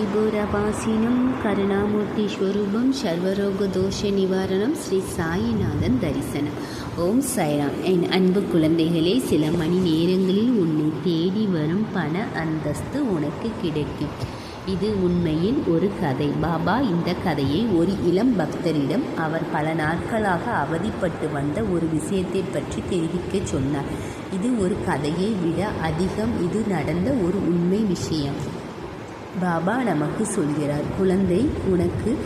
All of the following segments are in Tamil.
திபுரபாசினம் கருணாமூர்த்தி ஸ்வரூபம் சர்வரோக தோஷ நிவாரணம் ஸ்ரீ சாயிநாதன் தரிசனம் ஓம் சாய்ராம் என் அன்பு குழந்தைகளே சில மணி நேரங்களில் உன்னை தேடி வரும் பண அந்தஸ்து உனக்கு கிடைக்கும் இது உண்மையில் ஒரு கதை பாபா இந்த கதையை ஒரு இளம் பக்தரிடம் அவர் பல நாட்களாக அவதிப்பட்டு வந்த ஒரு விஷயத்தை பற்றி தெரிவிக்க சொன்னார் இது ஒரு கதையை விட அதிகம் இது நடந்த ஒரு உண்மை விஷயம் பாபா நமக்கு சொல்கிறார் குழந்தை உனக்கு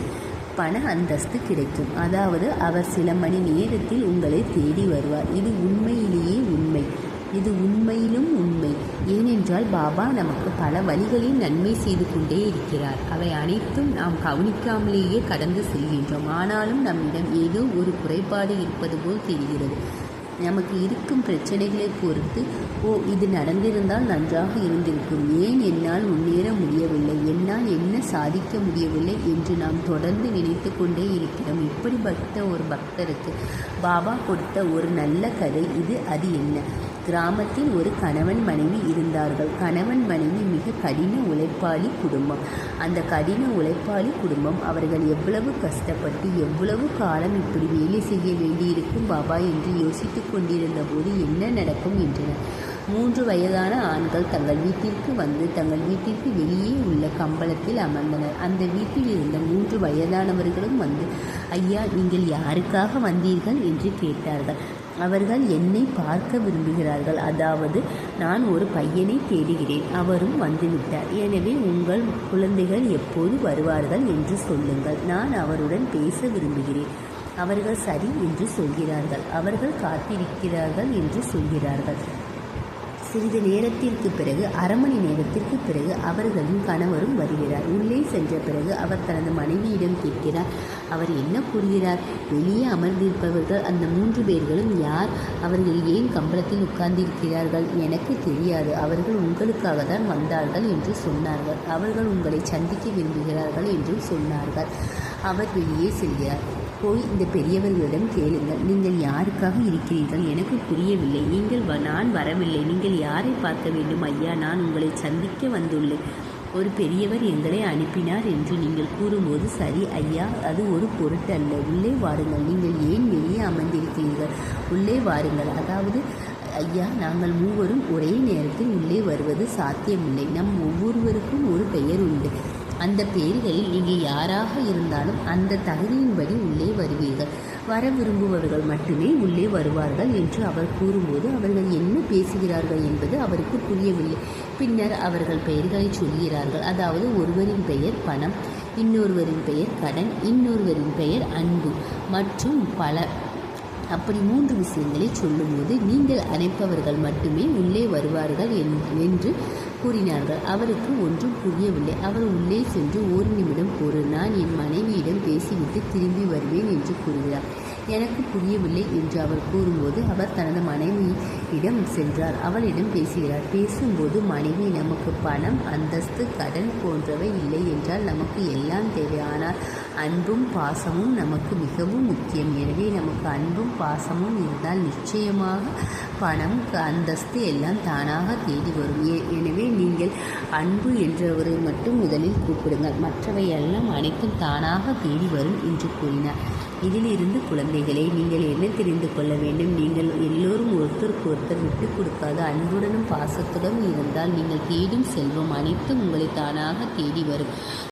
பண அந்தஸ்து கிடைக்கும். அதாவது அவர் சில மணி நேரத்தில் உங்களை தேடி வருவார். இது உண்மையிலேயே உண்மை. இது உண்மையிலும் உண்மை. ஏனென்றால் பாபா நமக்கு பல வழிகளில் நன்மை செய்து கொண்டே இருக்கிறார். அவை அனைத்தும் நாம் கவனிக்காமலேயே கடந்து செல்கின்றோம். ஆனாலும் நம்மிடம் ஏதோ ஒரு குறைபாடு இருப்பது போல் தெரிகிறது. நமக்கு இருக்கும் பிரச்சனைகளை பொறுத்து ஓ இது நடந்திருந்தால் நன்றாக இருந்திருக்கும். ஏன் என்னால் முன்னேற முடியவில்லை? என்னால் என்ன சாதிக்க முடியவில்லை? என்று நாம் தொடர்ந்து நினைத்து கொண்டே இருக்கிறோம். இப்படிப்பட்ட ஒரு பக்தருக்கு பாபா கொடுத்த ஒரு நல்ல கதை இது அது என்ன? கிராமத்தில் ஒரு கணவன் மனைவி இருந்தார்கள். கணவன் மனைவி மிக கடின உழைப்பாளி குடும்பம். அந்த கடின உழைப்பாளி குடும்பம் அவர்கள் எவ்வளவு கஷ்டப்பட்டு எவ்வளவு காலம் இப்படி வேலை செய்ய வேண்டியிருக்கும் பாபா என்று யோசித்து கொண்டிருந்த போது என்ன நடக்கும் என்றனர். மூன்று வயதான ஆண்கள் தங்கள் வீட்டிற்கு வந்து தங்கள் வீட்டிற்கு வெளியே உள்ள கம்பளத்தில் அமர்ந்தனர். அந்த வீட்டில் இருந்த மூன்று வயதானவர்களும் வந்து ஐயா நீங்கள் யாருக்காக வந்தீர்கள்? என்று கேட்டார்கள். அவர்கள் என்னை பார்க்க விரும்புகிறார்கள். அதாவது நான் ஒரு பையனை தேடுகிறேன். அவரும் வந்துவிட்டார். எனவே உங்கள் குழந்தைகள் எப்போது வருவார்கள் என்று சொல்லுங்கள். நான் அவருடன் பேச விரும்புகிறேன். அவர்கள் சரி என்று சொல்கிறார்கள். அவர்கள் காத்திருக்கிறார்கள் என்று சொல்கிறார்கள். சிறிது நேரத்திற்கு பிறகு அரை மணி நேரத்திற்கு பிறகு அவர்களின் கணவரும் வருகிறார். உள்ளே சென்ற பிறகு அவர் தனது மனைவியிடம் கேட்கிறார் அவர் என்ன கூறுகிறார்? வெளியே அமர்ந்திருப்பவர்கள் அந்த மூன்று பேர்களும் யார்? அவர்கள் ஏன் கம்பளத்தில் உட்கார்ந்திருக்கிறார்கள்? எனக்கு தெரியாது. அவர்கள் உங்களுக்காக தான் வந்தார்கள் என்று சொன்னார்கள். அவர்கள் உங்களை சந்திக்க விரும்புகிறார்கள் என்றும் சொன்னார்கள். அவர் வெளியே செல்கிறார். போய் இந்த பெரியவர்களிடம் கேளுங்கள். நீங்கள் யாருக்காக இருக்கிறீர்கள்? எனக்கு புரியவில்லை. நீங்கள் நான் வரவில்லை. நீங்கள் யாரை பார்க்க வேண்டும்? ஐயா நான் உங்களை சந்திக்க வந்துள்ளேன். ஒரு பெரியவர் எங்களை அனுப்பினார் என்று நீங்கள் கூறும்போது சரி ஐயா அது ஒரு பொருட்டல்ல உள்ளே வாருங்கள். நீங்கள் ஏன் வெளியே அமர்ந்திருக்கிறீர்கள்? உள்ளே வாருங்கள். அதாவது ஐயா நாங்கள் மூவரும் ஒரே நேரத்தில் உள்ளே வருவது சாத்தியமில்லை. நம் ஒவ்வொருவருக்கும் ஒரு பெயர் உண்டு. அந்த பெயர்களில் நீங்கள் யாராக இருந்தாலும் அந்த தகுதியின்படி உள்ளே வருவீர்கள். வர விரும்புபவர்கள் மட்டுமே உள்ளே வருவார்கள் என்று அவர் கூறும்போது அவர்கள் என்ன பேசுகிறார்கள் என்பது அவருக்கு புரியவில்லை. பின்னர் அவர்கள் பெயர்களை சொல்கிறார்கள். அதாவது ஒருவரின் பெயர் பணம் இன்னொருவரின் பெயர் கடன் இன்னொருவரின் பெயர் அன்பு மற்றும் பல அப்படி மூன்று விஷயங்களை சொல்லும்போது நீங்கள் அழைப்பவர்கள் மட்டுமே உள்ளே வருவார்கள் என்று கூறினார்கள். அவருக்கு ஒன்றும் புரியவில்லை. அவர் உள்ளே சென்று ஒரு நிமிடம் பொறு நான் என் மனைவியிடம் பேசிவிட்டு திரும்பி வருவேன் என்று கூறுகிறார் எனக்கு புரியவில்லை என்று அவர் கூறும்போது அவர் தனது மனைவியிடம் சென்றார். அவளிடம் பேசுகிறார். பேசும்போது மனைவி நமக்கு பணம் அந்தஸ்து கடன் போன்றவை இல்லை என்றால் நமக்கு எல்லாம் தேவை. ஆனால் அன்பும் பாசமும் நமக்கு மிகவும் முக்கியம். எனவே நமக்கு அன்பும் பாசமும் இருந்தால் நிச்சயமாக பணம் அந்தஸ்து எல்லாம் தானாக தேடி வரும். எனவே நீங்கள் அன்பு என்றவரை மட்டும் முதலில் கூப்பிடுங்கள். மற்றவை எல்லாம் அனைத்தும் தானாக தேடி வரும் என்று கூறினார். இதிலிருந்து குழந்தைகளை நீங்கள் என்ன தெரிந்து கொள்ள வேண்டும்? நீங்கள் எல்லோரும் ஒருத்தருக்கு ஒருத்தர் விட்டு கொடுக்காத அன்புடனும் பாசத்துடன் இருந்தால் நீங்கள் தேடும் செல்வம் அனைத்தும் உங்களை தானாக தேடி வரும்.